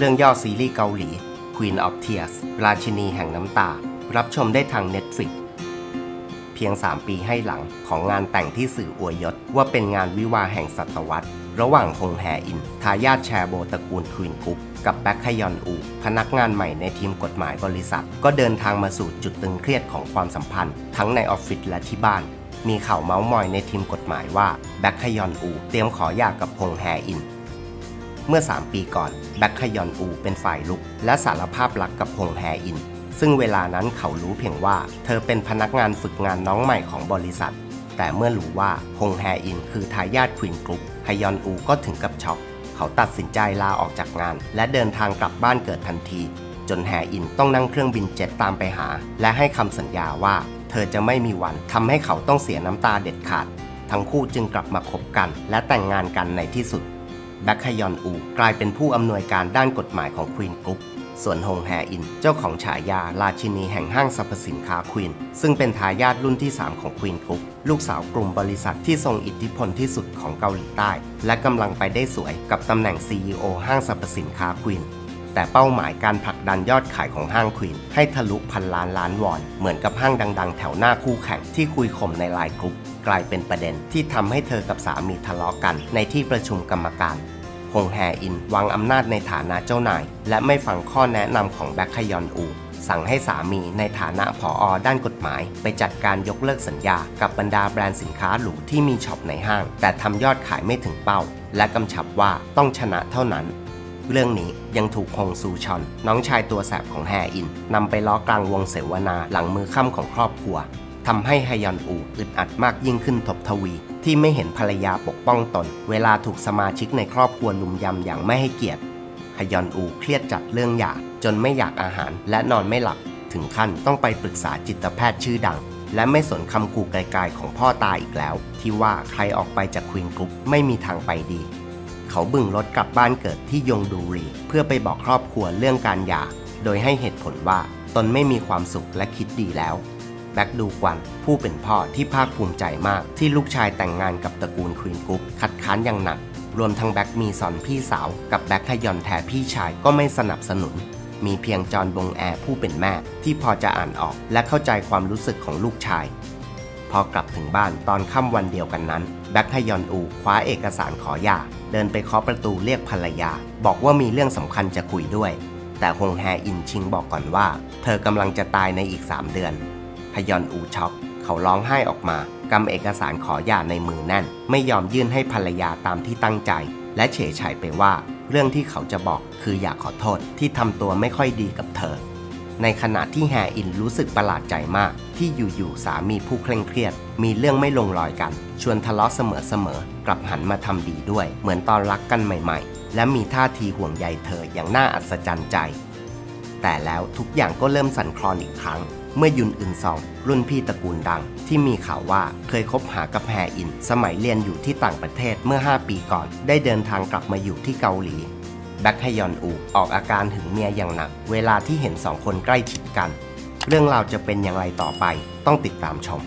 เรื่องย่อซีรีส์เกาหลี Queen of Tears ราชินีแห่งน้ำตา รับชมได้ทาง Netflix เพียง 3 ปีให้หลังของงานแต่งที่สื่ออวยยศ ว่าเป็นงานวิวาแห่งศตวรรษ ระหว่างฮงแฮอิน ทายาทแชร์โบตระกูลควีนกรุ๊ปกับแบ็คฮยอนอู พนักงานใหม่ในทีมกฎหมายบริษัท ก็เดินทางมาสู่จุดตึงเครียดของความสัมพันธ์ ทั้งในออฟฟิศและที่บ้านมีข่าวเมาส์มอยในทีมกฎหมายว่าแบ็คฮยอนอู เตรียมขอหย่ากับฮงแฮอิน เมื่อ 3 ปีก่อนแบ็คฮยอนอูเป็นฝ่ายลุก และสารภาพรักกับฮงแฮอิน ซึ่งเวลานั้นเขารู้เพียงว่า เธอเป็นพนักงานฝึกงานน้องใหม่ของบริษัท แต่เมื่อรู้ว่าฮงแฮอินคือทายาทควีนกรุ๊ปฮยอนอูก็ถึงกับช็อกเขาตัดสินใจลาออกจากงาน และเดินทางกลับบ้านเกิดทันที จนแฮอินต้องนั่งเครื่องบินเจ็ตตามไปหา และให้คำสัญญาว่า เธอจะไม่มีวันทำให้เขาต้องเสียน้ำตาเด็ดขาด ทั้งคู่จึงกลับมาคบกัน และแต่งงานกันในที่สุด แบคฮยอนอู กลายเป็นผู้อำนวยการด้านกฎหมายของควีนกรุ๊ปส่วนฮงแฮอิน เจ้าของฉายาราชินีแห่งห้างสรรพสินค้าควีน ซึ่งเป็นทายาทรุ่นที่ 3 ของควีนกรุ๊ปลูกสาวกลุ่มบริษัทที่ทรงอิทธิพลที่สุดของเกาหลีใต้ และกำลังไปได้สวยกับตำแหน่ง CEO ห้างสรรพสินค้าควีน แต่เป้าหมายการผลักดันยอดขายของห้างควีนให้ทะลุพันล้านล้านวอน เหมือนกับห้างดัง ๆ แถวหน้าคู่แข่งที่คุยข่มในไลน์กรุ๊ปกลายเป็นประเด็นที่ทำให้เธอกับสามีทะเลาะกันในที่ประชุมกรรมการฮงแฮอินวางอำนาจในฐานะเจ้านาย และไม่ฟังข้อแนะนำของแบ็คฮยอนอู สั่งให้สามีในฐานะผออด้านกฎหมาย ไปจัดการยกเลิกสัญญากับบรรดาแบรนด์สินค้าหรูที่มีช็อปในห้าง แต่ทำยอดขายไม่ถึงเป้า และกำชับว่าต้องชนะเท่านั้น เรื่องนี้ยังถูกฮงซูชอน น้องชายตัวแสบของแฮอินนำไปล้อกลางวงเสวนาหลังมือค่ำของครอบครัวทำให้ฮยอนอูอึดอัดมากยิ่งขึ้นทบทวี ที่ไม่เห็นภรรยาปกป้องตน เวลาถูกสมาชิกในครอบครัวลุมยำอย่างไม่ให้เกียรติฮยอนอูเครียดจัดเรื่องหย่าจนไม่อยากอาหารและนอนไม่หลับถึงขั้นต้องไปปรึกษาจิตแพทย์ชื่อดัง และไม่สนคำขู่ไกลๆของพ่อตาอีกแล้ว ที่ว่าใครออกไปจากควีนกรุ๊ปไม่มีทางไปดี เขาบึ่งรถกลับบ้านเกิดที่ยงดูรี เพื่อไปบอกครอบครัวเรื่องการหย่า โดยให้เหตุผลว่าตนไม่มีความสุขและคิดดีแล้วแบ็กดูกวันผู้เป็นพ่อที่ภาคภูมิใจมากที่ลูกชายแต่งงานกับตระกูลควีนกุ๊ปคัดค้านอย่างหนัก รวมทั้งแบ็กมีซอนพี่สาวกับแบ็กฮยอนแทพี่ชายก็ไม่สนับสนุน มีเพียงจอห์นบงแอร์ผู้เป็นแม่ที่พอจะอ่านออกและเข้าใจความรู้สึกของลูกชาย พอกลับถึงบ้านตอนค่ำวันเดียวกันนั้นแบ็คฮยอนอูคว้าเอกสารขอหย่าเดินไปเคาะประตูเรียกภรรยา บอกว่ามีเรื่องสำคัญจะคุยด้วย แต่ฮงแฮอินชิงบอกก่อนว่า เธอกำลังจะตายในอีก 3 เดือนฮยอนอูช็อกเขาร้องไห้ออกมากำเอกสารขอหย่าในมือแน่น ไม่ยอมยื่นให้ภรรยาตามที่ตั้งใจ และเฉยฉายไปว่า เรื่องที่เขาจะบอกคืออยากขอโทษที่ทำตัวไม่ค่อยดีกับเธอ ในขณะที่แฮอินรู้สึกประหลาดใจมาก ที่อยู่ๆสามีผู้เคร่งเครียด มีเรื่องไม่ลงรอยกัน ชวนทะเลาะเสมอๆกลับหันมาทำดีด้วย เหมือนตอนรักกันใหม่ๆ และมีท่าทีห่วงใยเธออย่างน่าอัศจรรย์ใจ แต่แล้วทุกอย่างก็เริ่มสั่นคลอนอีกครั้ง เมื่อยุนอึนซอง รุ่นพี่ตระกูลดัง ที่มีข่าวว่าเคยคบหากับแฮอิน สมัยเรียนอยู่ที่ต่างประเทศเมื่อ 5 ปีก่อน ได้เดินทางกลับมาอยู่ที่เกาหลี แบ็คฮยอนอูออกอาการถึงเมียอย่างหนัก เวลาที่เห็นสองคนใกล้ชิดกัน เรื่องราวจะเป็นอย่างไรต่อไปต้องติดตามชม